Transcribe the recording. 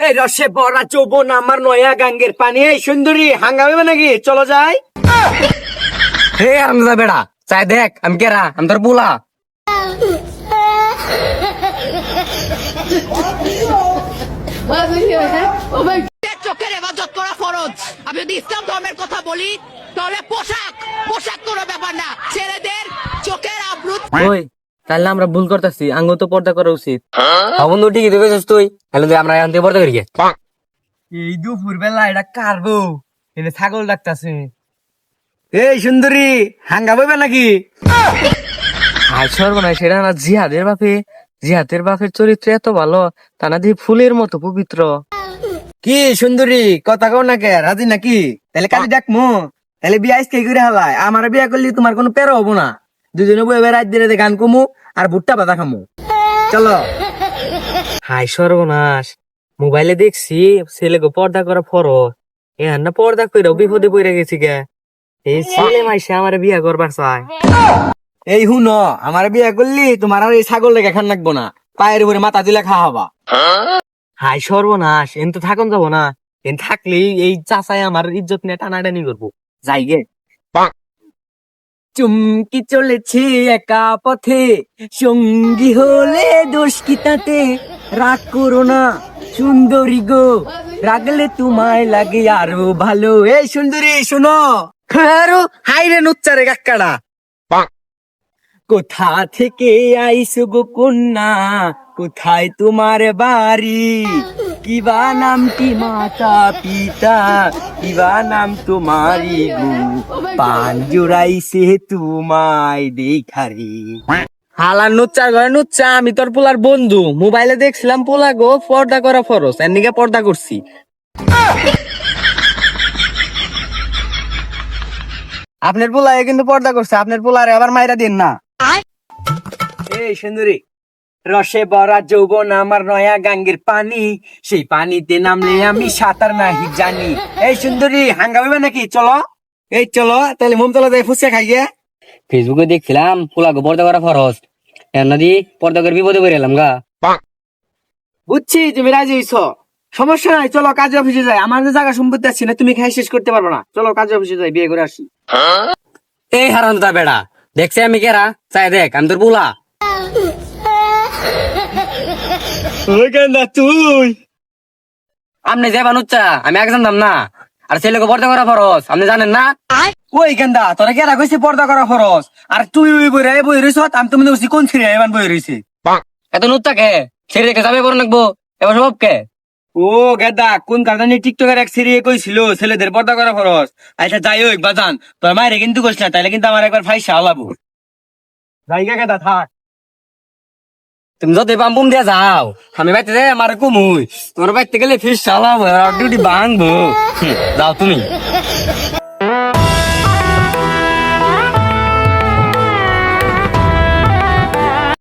এই রসে ভরা যৌবন আমার নয়া গাঙ্গের পানি। এই সুন্দরী হাঙ্গাবে নাকি? চলো যাই। হে বেড়া চাই দেখ আমি কেরা আমি তোর বুলা। চোখের হেফাজত করা ফরজ আমি যদি ইসলাম ধর্মের কথা বলি তাহলে পোশাক পোশাক কোনো ব্যাপার না ছেলেদের চোখের আব্রু ওই তাহলে আমরা ভুল করতেছি আঙ্গ তো পর্দা করা উচিত। হ্যাঁ বন্ধু ঠিকই তুই কইছিস তুই। তাহলে আমরা এখন থেকে পর্দা করি এই দুপুর বেলা এটা কারবো এনে ছাগল ডাকতাছে। এই সুন্দরী হাঙ্গাবে নাকি? আর সর্বনাশ সেটা না জিহাদের বাপে? জিহাদের বাপের চরিত্র এত ভালো তা না দিয়ে ফুলের মতো পবিত্র। কি সুন্দরী কথা কও না কে রাজি নাকি? তাহলে কালি ডাকমু তাহলে বিয়া আজকে করে হালায় আমার বিয়া করলে তোমার কোনো পেরো হব না। দুজনে বই রাত দিনে গান কমু আর ভুট্টা পাতা খামু। চলো। হাই সর্বনাশ। মোবাইলে দেখছি ছেলেকে পর্দা করা ফরজ। এ না পর্দা কইরা বিপদে পড়ে গেছি গে। এই ছেলে মাইসে আমার বিয়া করবার চায়। এই হুন আমার বিয়া করলি তোমার আর এই ছাগল লেগে খান লাগবো না। পায়ের উপরে মাথা দিলে খাওয়া হবা। হাই সর্বনাশ এন তো থাকুন যাব না। এন থাকলেই এই চাচাই আমার ইজ্জত নিয়ে টানাটানি করব। যাই গে। চুমকি চলেছে একা পথে। সঙ্গী হলে দোষ কি তাতে? রাগ করো না সুন্দরী গো। রাগলে তোমায় লাগে আরও ভালো। এই সুন্দরী শোনো। আরও হাই রে নুচ্চারে কাক্কাড়া। কোথা থেকে আইসো গো কন্যা? কোথায় তোমার বাড়ি? কিবা নামটি মাতা পিতা কিবা নাম তোমারি গো। পান জোড়াইছে তোমায় দেখারি। হালা নুচ্চার ঘরে নুচ্চা আমি তোর পোলার বন্ধু। মোবাইলে দেখছিলাম পোলা গো পর্দা করা ফরস এর নিকে পর্দা করছি। আপনার পোলায় কিন্তু পর্দা করছে আপনার পোলারে আবার মাইরা দিন না। এই সুন্দরী। রসে ভরা যৌবন আমার নয়া গাঙ্গের পানি। সেই পানিতে নামলে আমি সাঁতার নাহি জানি। এই সুন্দরী হাঙ্গাবে নাকি? চলো। এই চলো তাহলে মমতলা যাই ফুচকা খাই গে। ফেসবুকে দেখছিলাম পোলা গো পর্দা করা ফরস এর নদী পর্দা করে বিপদে পড়ে এলাম গা। বুঝছি তুমি রাজি হইছ? সমস্যা নাই চলো কাজ অফিসে যাই। আমার যে জায়গা সম্পত্তি আছে না তুমি খাই শেষ করতে পারব না। চলো কাজ অফিসে যাই বিয়ে করে আসি। এই হারান দা বেড়া দেখছে আমি কেরা? চাই দেখ আমি তোর পোলা। তুই। আপনি যে বানুচ্চা আমি এক জানতাম না। আর ছেলেকে পর্দা করা ফরস আপনি জানেন না? ওই গেন্দা তোরা কেরা কইছে পর্দা করা খরচ আর তুই ওই বই রে বই রইছ আমি তুমি বলছি কোন ছিড়ে এবার বই রইছে? এত নুচ্চা কে? ছেড়ে রেখে যাবে বড় নাকবো। এবার সব কে? ও গেদা কোন কারণে টিকটকের এক সিরিয়ে কইছিল ছেলেদের পর্দা করা খরচ আচ্ছা যাই হোক বাজান তোর মায়ের কিন্তু কইস না তাইলে কিন্তু আমার একবার ফাইসা হলাবো জায়গা গেদা থাক। তুমি যদি বাম্বুম দিয়ে যাও আমি বাইতে যাই আমার কুমুই। তোমার বাইতে গেলে ফিস চালাবো ডিউটি হুম, যাও তুমি।